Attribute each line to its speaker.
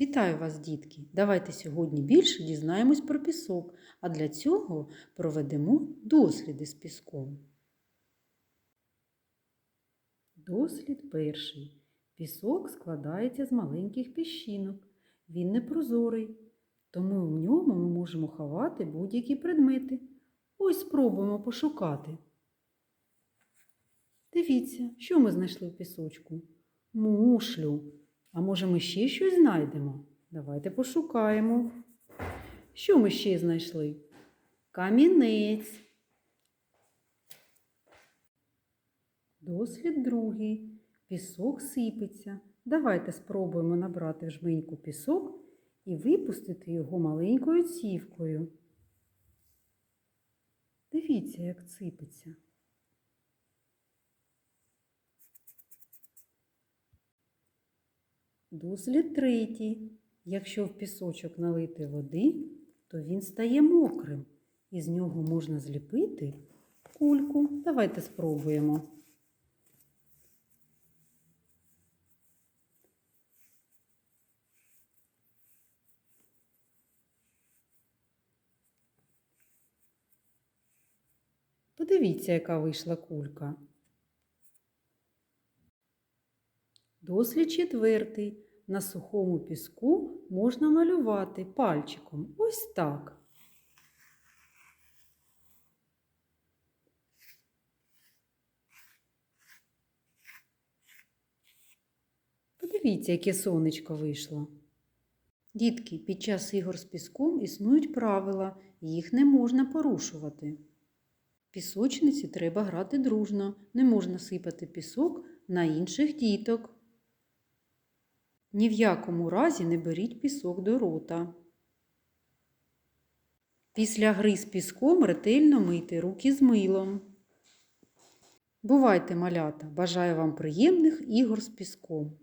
Speaker 1: Вітаю вас, дітки! Давайте сьогодні більше дізнаємось про пісок, а для цього проведемо досліди з піском. Дослід перший. Пісок складається з маленьких піщинок. Він непрозорий, тому в ньому ми можемо ховати будь-які предмети. Ось спробуємо пошукати. Дивіться, що ми знайшли в пісочку? Мушлю. А може ми ще щось знайдемо? Давайте пошукаємо. Що ми ще знайшли? Камінець. Дослід другий. Пісок сипеться. Давайте спробуємо набрати в жменьку пісок і випустити його маленькою цівкою. Дивіться, як сипеться. Дослід третій. Якщо в пісочок налити води, то він стає мокрим. І з нього можна зліпити кульку. Давайте спробуємо. Подивіться, яка вийшла кулька. Дослід четвертий. На сухому піску можна малювати пальчиком. Ось так. Подивіться, яке сонечко вийшло. Дітки, під час ігор з піском існують правила, їх не можна порушувати. Пісочниці треба грати дружно, не можна сипати пісок на інших діток. Ні в якому разі не беріть пісок до рота. Після гри з піском ретельно мийте руки з милом. Бувайте, малята! Бажаю вам приємних ігор з піском!